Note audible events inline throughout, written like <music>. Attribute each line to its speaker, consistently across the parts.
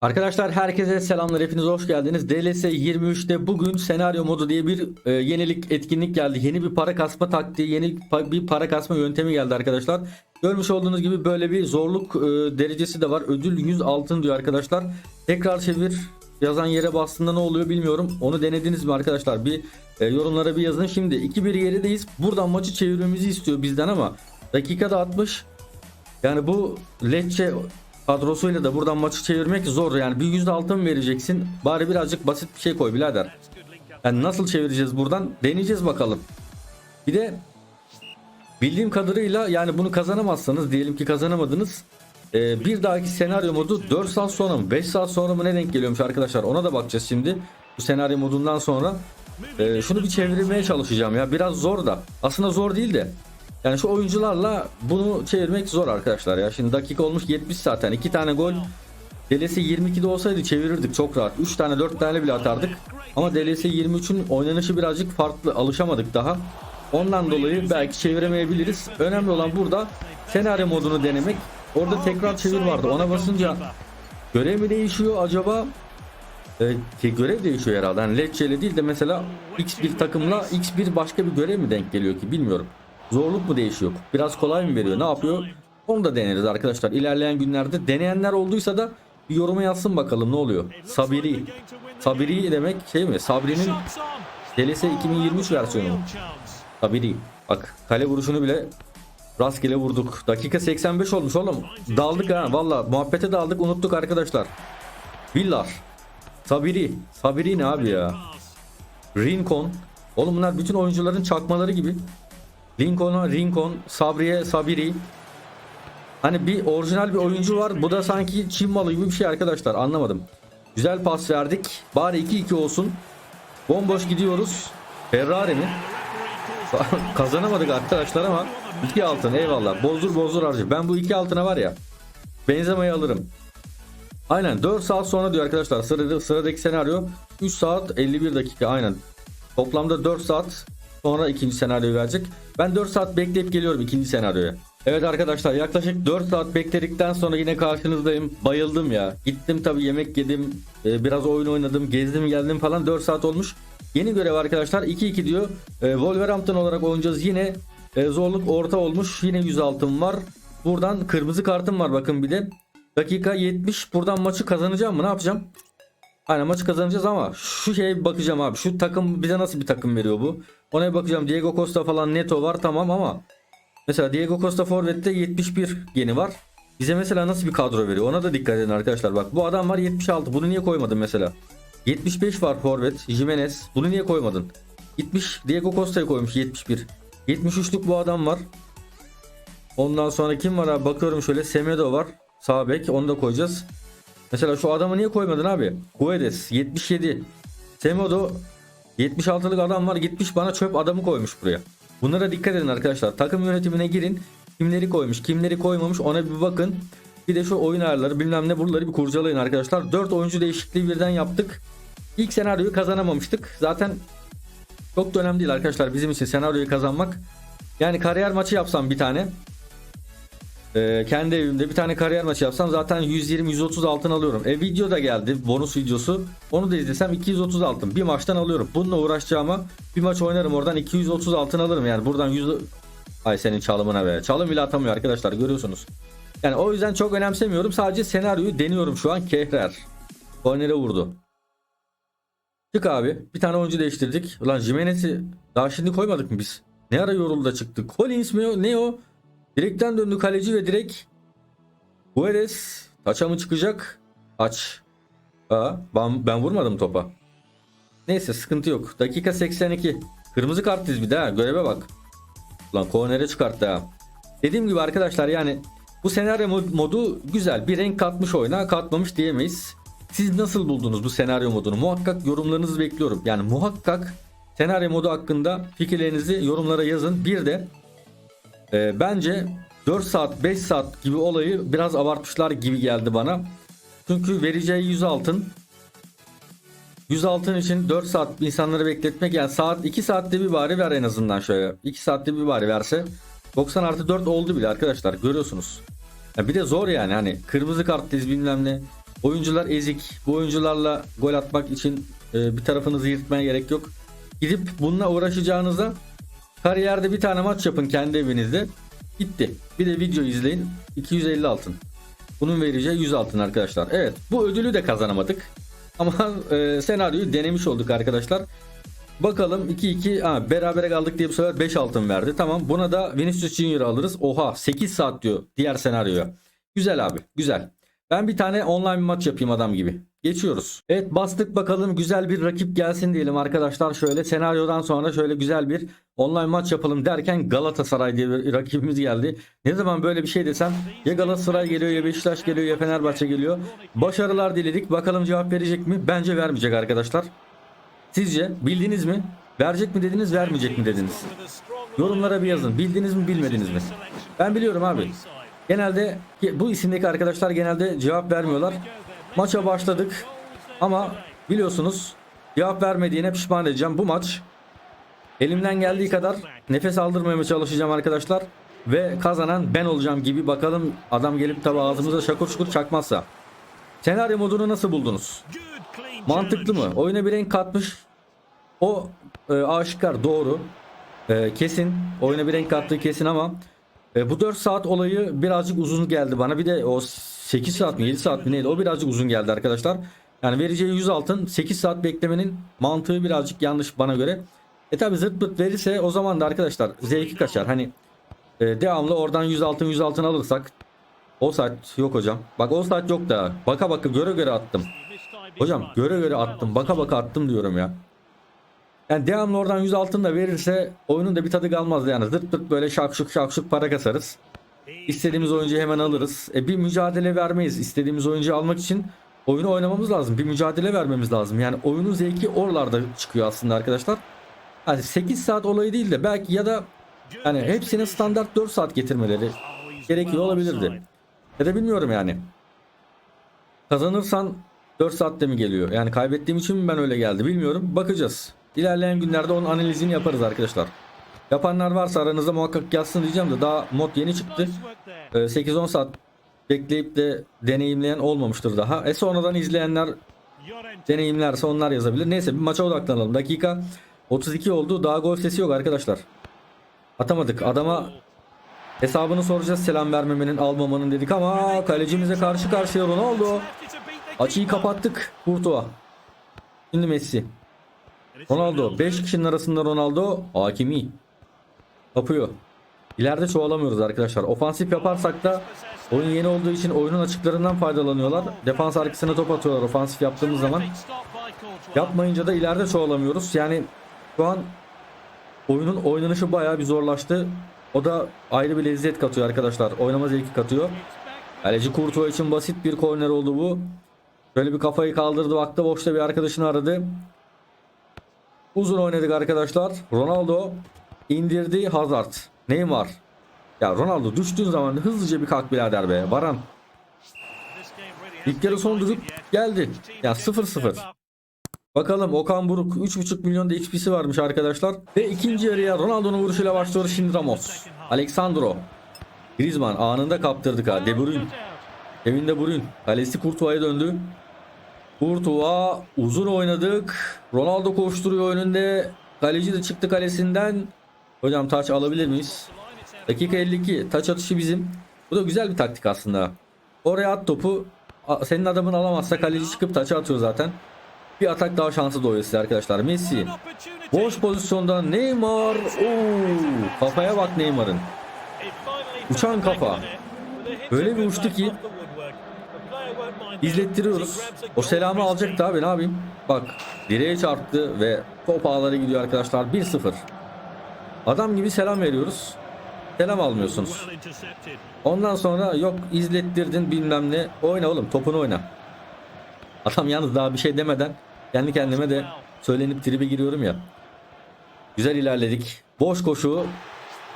Speaker 1: Arkadaşlar herkese selamlar hepiniz hoş geldiniz. DLS 23'te bugün senaryo modu diye bir e, yenilik etkinlik geldi. Yeni bir para kasma taktiği, yeni pa- bir para kasma yöntemi geldi arkadaşlar. Görmüş olduğunuz gibi böyle bir zorluk e, derecesi de var. Ödül 100 altın diyor arkadaşlar. Tekrar çevir yazan yere bastığında ne oluyor bilmiyorum. Onu denediniz mi arkadaşlar? Bir e, yorumlara bir yazın. Şimdi 2-1 gerideyiz. Buradan maçı çevirmemizi istiyor bizden ama dakikada 60 yani bu Lecce kadrosuyla da buradan maçı çevirmek zor. Yani bir yüzde altın vereceksin. Bari birazcık basit bir şey koy birader. Yani nasıl çevireceğiz buradan? Deneyeceğiz bakalım. Bir de bildiğim kadarıyla yani bunu kazanamazsanız diyelim ki kazanamadınız. e, bir dahaki senaryo modu 4 saat sonra mı 5 saat sonra mı ne denk geliyormuş arkadaşlar ona da bakacağız şimdi. Bu senaryo modundan sonra e, şunu bir çevirmeye çalışacağım ya biraz zor da aslında zor değil de yani şu oyuncularla bunu çevirmek zor arkadaşlar ya. Şimdi dakika olmuş 70 zaten. 2 tane gol. DLS 22'de olsaydı çevirirdik çok rahat. 3 tane 4 tane bile atardık. Ama DLS 23'ün oynanışı birazcık farklı. Alışamadık daha. Ondan dolayı belki çeviremeyebiliriz. Önemli olan burada senaryo modunu denemek. Orada tekrar çevir vardı. Ona basınca görev mi değişiyor acaba? E, ki görev değişiyor herhalde. Yani Lecce'yle değil de mesela X bir takımla X1 başka bir görev mi denk geliyor ki bilmiyorum. Zorluk mu değişiyor? Biraz kolay mı veriyor? Ne yapıyor? Onu da deneriz arkadaşlar. İlerleyen günlerde deneyenler olduysa da bir yoruma yazsın bakalım ne oluyor. Sabiri. Sabiri demek şey mi? Sabri'nin DLS 2023 versiyonu? Sabiri. Bak kale vuruşunu bile rastgele vurduk. Dakika 85 olmuş oğlum. Daldık ha valla muhabbete daldık unuttuk arkadaşlar. Villar. Sabiri. Sabiri ne abi ya? Rincon. Oğlum bunlar bütün oyuncuların çakmaları gibi. Lincoln'a Rincon, Sabri'ye Sabiri. Hani bir orijinal bir oyuncu var. Bu da sanki Çin malı gibi bir şey arkadaşlar. Anlamadım. Güzel pas verdik. Bari 2-2 olsun. Bomboş gidiyoruz. Ferrari mi? <laughs> Kazanamadık arkadaşlar ama 2 altın eyvallah. Bozdur bozdur harcı. Ben bu 2 altına var ya. Benzema'yı alırım. Aynen 4 saat sonra diyor arkadaşlar. Sırada, sıradaki senaryo 3 saat 51 dakika aynen. Toplamda 4 saat sonra ikinci senaryoyu verecek. Ben 4 saat bekleyip geliyorum ikinci senaryoya. Evet arkadaşlar yaklaşık 4 saat bekledikten sonra yine karşınızdayım. Bayıldım ya. Gittim tabi yemek yedim. e, Biraz oyun oynadım. Gezdim geldim falan 4 saat olmuş. Yeni görev arkadaşlar 2-2 diyor. E, Wolverhampton olarak oynayacağız. Yine e, zorluk orta olmuş. Yine 100 altın var. Buradan kırmızı kartım var bakın bir de. Dakika 70. Buradan maçı kazanacağım mı? Ne yapacağım? Aynen maçı kazanacağız ama şu şeye bir bakacağım abi. Şu takım bize nasıl bir takım veriyor bu? Ona bakacağım. Diego Costa falan Neto var tamam ama mesela Diego Costa Forvet'te 71 geni var. Bize mesela nasıl bir kadro veriyor? Ona da dikkat edin arkadaşlar. Bak bu adam var 76. Bunu niye koymadın mesela? 75 var Forvet. Jimenez. Bunu niye koymadın? 70 Diego Costa'yı koymuş 71. 73'lük bu adam var. Ondan sonra kim var abi? Bakıyorum şöyle Semedo var. Sağ bek. Onu da koyacağız. Mesela şu adamı niye koymadın abi? Guedes 77. Semedo 76'lık adam var gitmiş bana çöp adamı koymuş buraya. Bunlara dikkat edin arkadaşlar. Takım yönetimine girin. Kimleri koymuş, kimleri koymamış ona bir bakın. Bir de şu oyun ayarları bilmem ne buraları bir kurcalayın arkadaşlar. 4 oyuncu değişikliği birden yaptık. İlk senaryoyu kazanamamıştık. Zaten çok da önemli değil arkadaşlar bizim için senaryoyu kazanmak. Yani kariyer maçı yapsam bir tane. Ee, kendi evimde bir tane kariyer maçı yapsam zaten 120-130 altın alıyorum. E video da geldi bonus videosu. Onu da izlesem 230 altın. Bir maçtan alıyorum. Bununla uğraşacağıma bir maç oynarım oradan 230 altın alırım. Yani buradan 100... Ay senin çalımına be. Çalım bile atamıyor arkadaşlar görüyorsunuz. Yani o yüzden çok önemsemiyorum. Sadece senaryoyu deniyorum şu an. Kehrer. Kornere vurdu. Çık abi. Bir tane oyuncu değiştirdik. Ulan Jimenez'i daha şimdi koymadık mı biz? Ne ara yoruldu da çıktı? Collins mi o? Ne o? Direkten döndü kaleci ve direkt Guedes taça mı çıkacak? Aç. Aa, ben, ben vurmadım topa. Neyse sıkıntı yok. Dakika 82. Kırmızı kartlıyız bir daha. Göreve bak. Lan kornere çıkarttı ha. Dediğim gibi arkadaşlar yani bu senaryo mod- modu güzel. Bir renk katmış oyuna katmamış diyemeyiz. Siz nasıl buldunuz bu senaryo modunu? Muhakkak yorumlarınızı bekliyorum. Yani muhakkak senaryo modu hakkında fikirlerinizi yorumlara yazın. Bir de e, bence 4 saat 5 saat gibi olayı biraz abartmışlar gibi geldi bana. Çünkü vereceği 100 altın 100 altın için 4 saat insanları bekletmek yani saat 2 saatte bir bari ver en azından şöyle. 2 saatte bir bari verse 90 artı 4 oldu bile arkadaşlar görüyorsunuz. Ya bir de zor yani hani kırmızı kartlıyız bilmem ne. Oyuncular ezik. Bu oyuncularla gol atmak için e, bir tarafınızı yırtmaya gerek yok. Gidip bununla uğraşacağınıza kariyerde bir tane maç yapın kendi evinizde. Gitti. Bir de video izleyin. 250 altın. Bunun vereceği 100 altın arkadaşlar. Evet bu ödülü de kazanamadık. <laughs> Ama e, senaryoyu denemiş olduk arkadaşlar. Bakalım 2-2 ha, berabere kaldık diye bu sefer 5 altın verdi. Tamam buna da Vinicius Junior alırız. Oha 8 saat diyor diğer senaryoya. Güzel abi güzel. Ben bir tane online bir maç yapayım adam gibi. Geçiyoruz. Evet bastık bakalım güzel bir rakip gelsin diyelim arkadaşlar. Şöyle senaryodan sonra şöyle güzel bir online maç yapalım derken Galatasaray diye bir rakibimiz geldi. Ne zaman böyle bir şey desem ya Galatasaray geliyor ya Beşiktaş geliyor ya Fenerbahçe geliyor. Başarılar diledik. Bakalım cevap verecek mi? Bence vermeyecek arkadaşlar. Sizce bildiniz mi? Verecek mi dediniz, vermeyecek mi dediniz? Yorumlara bir yazın. Bildiniz mi, bilmediniz mi? Ben biliyorum abi. Genelde bu isimdeki arkadaşlar genelde cevap vermiyorlar. Maça başladık ama biliyorsunuz cevap vermediğine pişman edeceğim. Bu maç elimden geldiği kadar nefes aldırmamaya çalışacağım arkadaşlar. Ve kazanan ben olacağım gibi bakalım adam gelip tabi ağzımıza şakur şukur çakmazsa. Senaryo modunu nasıl buldunuz? Mantıklı mı? Oyuna bir renk katmış. O e, aşikar doğru. E, kesin. Oyuna bir renk kattığı kesin ama e, bu 4 saat olayı birazcık uzun geldi bana. Bir de o 8 saat mi 7 saat mi neydi o birazcık uzun geldi arkadaşlar. Yani vereceği 100 altın 8 saat beklemenin mantığı birazcık yanlış bana göre. E tabi zırt pırt verirse o zaman da arkadaşlar zevki kaçar. Hani e, devamlı oradan 100 altın 100 altın alırsak o saat yok hocam. Bak o saat yok da baka baka göre göre attım. Hocam göre göre attım baka baka attım diyorum ya. Yani devamlı oradan 100 altın da verirse oyunun da bir tadı kalmaz yani. Zırt pırt böyle şakşuk şakşuk para kasarız. İstediğimiz oyuncuyu hemen alırız. E bir mücadele vermeyiz. İstediğimiz oyuncuyu almak için oyunu oynamamız lazım. Bir mücadele vermemiz lazım. Yani oyunun zevki oralarda çıkıyor aslında arkadaşlar. Hani 8 saat olayı değil de belki ya da hani hepsine standart 4 saat getirmeleri gerekiyor olabilirdi. Ya da bilmiyorum yani. Kazanırsan 4 saatte mi geliyor? Yani kaybettiğim için mi ben öyle geldi bilmiyorum. Bakacağız. İlerleyen günlerde onun analizini yaparız arkadaşlar. Yapanlar varsa aranızda muhakkak yazsın diyeceğim de daha mod yeni çıktı. Ee, 8-10 saat bekleyip de deneyimleyen olmamıştır daha. E sonradan izleyenler deneyimlerse onlar yazabilir. Neyse bir maça odaklanalım. Dakika 32 oldu. Daha gol sesi yok arkadaşlar. Atamadık. Adama hesabını soracağız selam vermemenin almamanın dedik ama kalecimize karşı karşıya Ronaldo. Açıyı kapattık. Courtois. Şimdi Messi. Ronaldo. 5 kişinin arasında Ronaldo. Hakimi. Kapıyor. İleride çoğalamıyoruz arkadaşlar. Ofansif yaparsak da oyun yeni olduğu için oyunun açıklarından faydalanıyorlar. Defans arkasına top atıyorlar ofansif yaptığımız zaman. Yapmayınca da ileride çoğalamıyoruz. Yani şu an oyunun oynanışı bayağı bir zorlaştı. O da ayrı bir lezzet katıyor arkadaşlar. Oynama zevki katıyor. Kaleci Courtois için basit bir korner oldu bu. Böyle bir kafayı kaldırdı baktı boşta bir arkadaşını aradı. Uzun oynadık arkadaşlar. Ronaldo indirdi Hazard. Neymar. Ya Ronaldo düştüğün zaman hızlıca bir kalk birader be. Varan. İlk yarı son düdük geldi. Ya 0-0. Bakalım Okan Buruk 3.5 milyon da XP'si varmış arkadaşlar. Ve ikinci yarıya Ronaldo'nun vuruşuyla başlıyor şimdi Ramos. Alexandro. Griezmann anında kaptırdık ha. De Bruyne. Evinde Bruyne. Kalesi Courtois'a döndü. Courtois uzun oynadık. Ronaldo koşturuyor önünde. Kaleci de çıktı kalesinden. Hocam taç alabilir miyiz? Dakika 52. Taç atışı bizim. Bu da güzel bir taktik aslında. Oraya at topu. Senin adamın alamazsa kaleci çıkıp taça atıyor zaten. Bir atak daha şansı doğuyor size arkadaşlar. Messi. Boş pozisyonda Neymar. Oo, kafaya bak Neymar'ın. Uçan kafa. Öyle bir uçtu ki izlettiriyoruz. O selamı alacaktı abi ne yapayım? Bak direğe çarptı ve top ağlara gidiyor arkadaşlar 1-0. Adam gibi selam veriyoruz. Selam almıyorsunuz. Ondan sonra yok izlettirdin bilmem ne. Oyna oğlum topunu oyna. Adam yalnız daha bir şey demeden kendi kendime de söylenip tribe giriyorum ya. Güzel ilerledik. Boş koşu.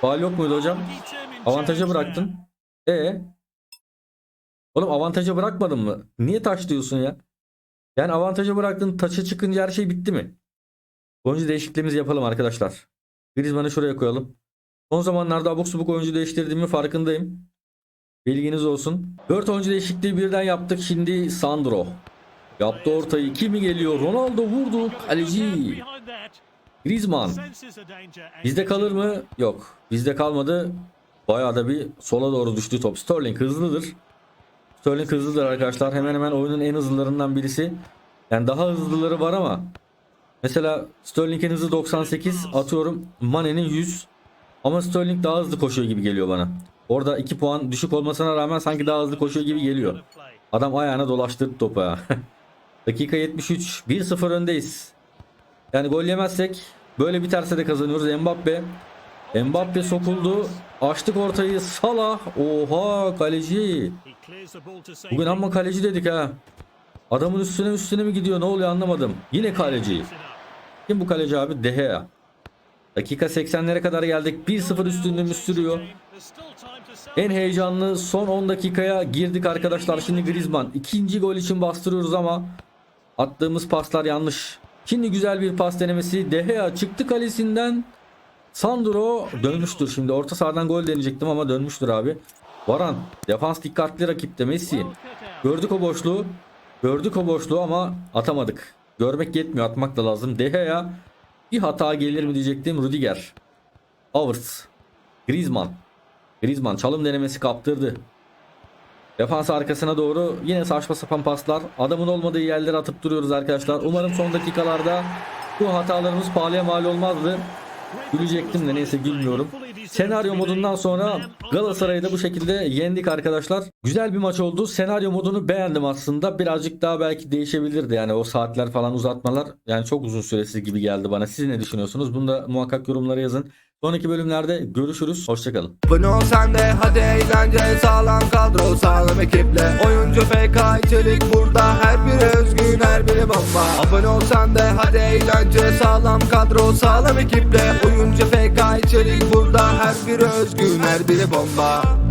Speaker 1: Faal yok muydu hocam? Avantaja bıraktın. E Oğlum avantaja bırakmadın mı? Niye taş diyorsun ya? Yani avantaja bıraktın taça çıkınca her şey bitti mi? Oyuncu değişikliğimizi yapalım arkadaşlar. Griezmann'ı şuraya koyalım. Son zamanlarda abuk subuk oyuncu değiştirdiğimi farkındayım. Bilginiz olsun. 4 oyuncu değişikliği birden yaptık. Şimdi Sandro. Yaptı ortayı. Kimi geliyor? Ronaldo vurdu. Kaleci. Griezmann. Bizde kalır mı? Yok. Bizde kalmadı. Bayağı da bir sola doğru düştü top. Sterling hızlıdır. Sterling hızlıdır arkadaşlar. Hemen hemen oyunun en hızlılarından birisi. Yani daha hızlıları var ama mesela Sterling'in hızı 98 atıyorum Mane'nin 100 ama Sterling daha hızlı koşuyor gibi geliyor bana. Orada 2 puan düşük olmasına rağmen sanki daha hızlı koşuyor gibi geliyor. Adam ayağına dolaştırdı topu ya. <laughs> Dakika 73. 1-0 öndeyiz. Yani gol yemezsek böyle biterse de kazanıyoruz. Mbappe. Mbappe sokuldu. Açtık ortayı. Salah. Oha kaleci. Bugün amma kaleci dedik ha. Adamın üstüne üstüne mi gidiyor? Ne oluyor anlamadım. Yine kaleci. Kim bu kaleci abi? De Gea. Dakika 80'lere kadar geldik. 1-0 üstünlüğümüz sürüyor. En heyecanlı son 10 dakikaya girdik arkadaşlar. Şimdi Griezmann. ikinci gol için bastırıyoruz ama attığımız paslar yanlış. Şimdi güzel bir pas denemesi. De Gea çıktı kalesinden. Sandro dönmüştür şimdi. Orta sahadan gol deneyecektim ama dönmüştür abi. Varan. Defans dikkatli rakipte Messi. Gördük o boşluğu. Gördük o boşluğu ama atamadık. Görmek yetmiyor atmak da lazım. De Gea bir hata gelir mi diyecektim. Rudiger. Havertz. Griezmann. Griezmann çalım denemesi kaptırdı. Defans arkasına doğru yine saçma sapan paslar. Adamın olmadığı yerlere atıp duruyoruz arkadaşlar. Umarım son dakikalarda bu hatalarımız pahalıya mal olmazdı. Gülecektim de neyse gülmüyorum. Senaryo modundan sonra Galatasaray'ı da bu şekilde yendik arkadaşlar. Güzel bir maç oldu. Senaryo modunu beğendim aslında. Birazcık daha belki değişebilirdi. Yani o saatler falan uzatmalar yani çok uzun süresiz gibi geldi bana. Siz ne düşünüyorsunuz? Bunu da muhakkak yorumlara yazın. Sonraki bölümlerde görüşürüz. Hoşçakalın.
Speaker 2: Abone ol sen de hadi eğlence. Sağlam kadro sağlam ekiple. Oyuncu FK içerik burada. Her biri özgün her biri bomba. Abone ol sen de hadi eğlence. Sağlam kadro sağlam ekiple. Oyuncu FK içerik burada. Her biri özgün her biri bomba